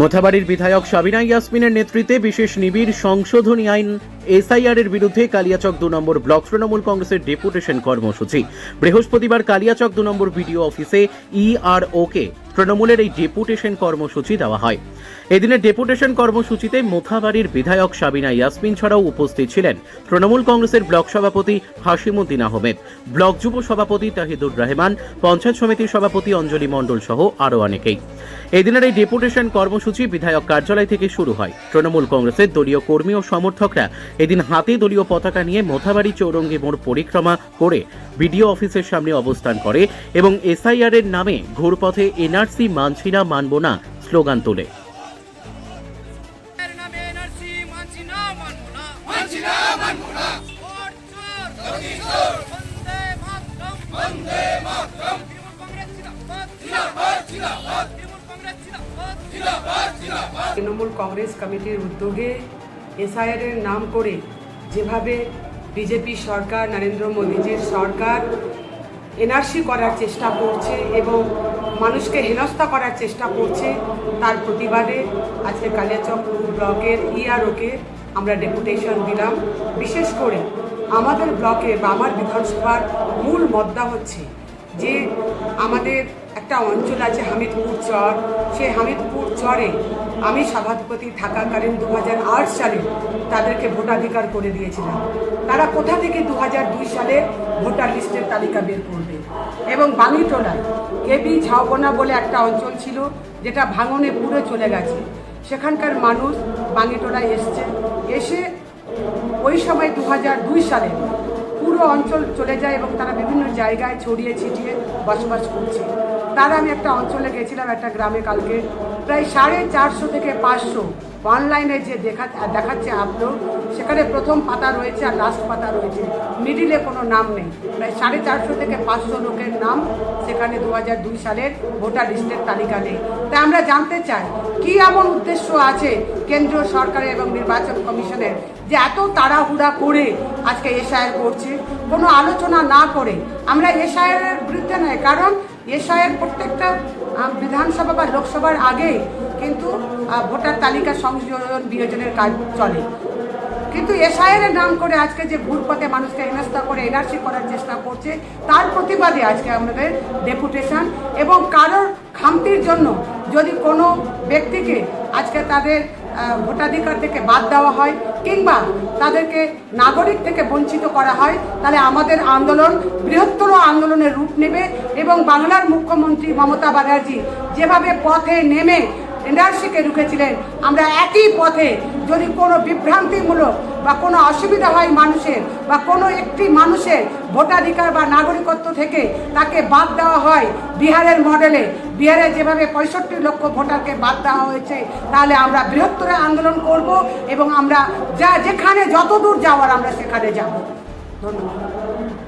মোথাবাড়ির বিধায়ক সাবিনা ইয়াসমিনের নেতৃত্বে বিশেষ নিবিড় সংশোধনী আইন এসআইআর এর বিরুদ্ধে কালিয়াচক দু নম্বর ব্লক তৃণমূল কংগ্রেসের ডেপুটেশন কর্মসূচি। বৃহস্পতিবার কালিয়াচক দু নম্বর বিডিও অফিসে ইআরওকে তৃণমূলের এই ডেপুটেশন কর্মসূচি দেওয়া হয়। এদিনের ডেপুটেশন কর্মসূচিতে মোথাবাড়ির বিধায়ক সাবিনা ইয়াসমিন ছাড়াও উপস্থিত ছিলেন তৃণমূল কংগ্রেসের ব্লক সভাপতি হাসিমুদ্দিন আহমেদ, ব্লক যুব সভাপতি তাহিদুর রহমান, পঞ্চায়েত সমিতির সভাপতি অঞ্জলি মণ্ডল সহ আরও অনেকেই। এদিনের এই ডেপুটেশন কর্মসূচি বিধায়ক কার্যালয় থেকে শুরু হয়। তৃণমূল কংগ্রেসের দলীয় কর্মী ও সমর্থকরা এদিন হাতে দলীয় পতাকা নিয়ে মোথাবাড়ি চৌরঙ্গি মোড় পরিক্রমা করে বিডিও অফিসের সামনে অবস্থান করে এবং এসআইআর এর নামে ঘুরপথে এনআরসি মানছি না মানব না স্লোগান তোলে। তৃণমূল কংগ্রেস কমিটির উদ্যোগে এসআইআরের নাম করে যেভাবে বিজেপি সরকার নরেন্দ্র মোদীজির সরকার এনআরসি করার চেষ্টা করছে এবং মানুষকে হেনস্থা করার চেষ্টা করছে, তার প্রতিবাদে আজকে কালিয়াচক ব্লকের ইআরওকে আমরা ডেপুটেশন দিলাম। বিশেষ করে আমাদের ব্লকে বা আমার বিধানসভার মূল মদ্দা হচ্ছে যে আমাদের একটা অঞ্চল আছে হামিদপুর চর। সেই হামিদপুর চরে আমি সভাধিপতি থাকাকালীন দু হাজার আট সালে তাদেরকে ভোটাধিকার করে দিয়েছিলাম। তারা কোথা থেকে দু হাজার দুই সালে ভোটার লিস্টের তালিকা বের করবে? এবং বাঙিটোলায় কেবি ঝাওবনা বলে একটা অঞ্চল ছিল, যেটা ভাঙনে পুরো চলে গেছে। সেখানকার মানুষ বাঙিটোলায় এসছে। এসে ওই সময় দু সালে পুরো অঞ্চল চলে যায় এবং তারা বিভিন্ন জায়গায় ছড়িয়ে ছিটিয়ে বসবাস করছে। তার আমি একটা অঞ্চলে গেছিলাম, একটা গ্রামে কালকে। প্রায় সাড়ে চারশো থেকে পাঁচশো অনলাইনে যে দেখা, দেখাচ্ছে আপলোড সেখানে প্রথম পাতা রয়েছে আর লাস্ট পাতা রয়েছে। মিডিলে কোনো নাম নেই। প্রায় সাড়ে চারশো থেকে পাঁচশো লোকের নাম সেখানে দু হাজার দুই সালের ভোটার লিস্টের তালিকা নেই। তাই আমরা জানতে চাই, কি এমন উদ্দেশ্য আছে কেন্দ্রীয় সরকারের এবং নির্বাচন কমিশনের যে এত তাড়াহুড়া করে আজকে এসআইআর করছে? কোনো আলোচনা না করে আমরা এসআইআরের বিরুদ্ধে নয়, কারণ এসআইআর প্রত্যেকটা বিধানসভা বা লোকসভার আগে কিন্তু ভোটার তালিকা সংযোজন বিয়োজনের কাজ চলে। কিন্তু এসআইয়ের নাম করে আজকে যে ভুল পথে মানুষকে হেনস্থা করে, এনআরসি করার চেষ্টা করছে, তার প্রতিবাদে আজকে আমাদের ডেপুটেশন এবং কারোর খামতির জন্য যদি কোনো ব্যক্তিকে আজকে তাদের ভোটাধিকার থেকে বাদ দেওয়া হয় কিংবা তাদেরকে নাগরিক থেকে বঞ্চিত করা হয়, তাহলে আমাদের আন্দোলন বৃহত্তর আন্দোলনের রূপ নেবে এবং বাংলার মুখ্যমন্ত্রী মমতা ব্যানার্জি যেভাবে পথে নেমে এনআরসিকে ঢুকেছিলেন। আমরা একই পথে যদি কোনো বিভ্রান্তিমূলক বা কোনো অসুবিধা হয় মানুষের বা কোনো একটি মানুষের ভোটাধিকার বা নাগরিকত্ব থেকে তাকে বাদ দেওয়া হয় বিহারের মডেলে, বিহারে যেভাবে পঁয়ষট্টি লক্ষ ভোটারকে বাদ দেওয়া হয়েছে, তাহলে আমরা বৃহত্তর আন্দোলন করব এবং আমরা যা যেখানে যতদূর যাওয়ার আমরা সেখানে যাব। ধন্যবাদ।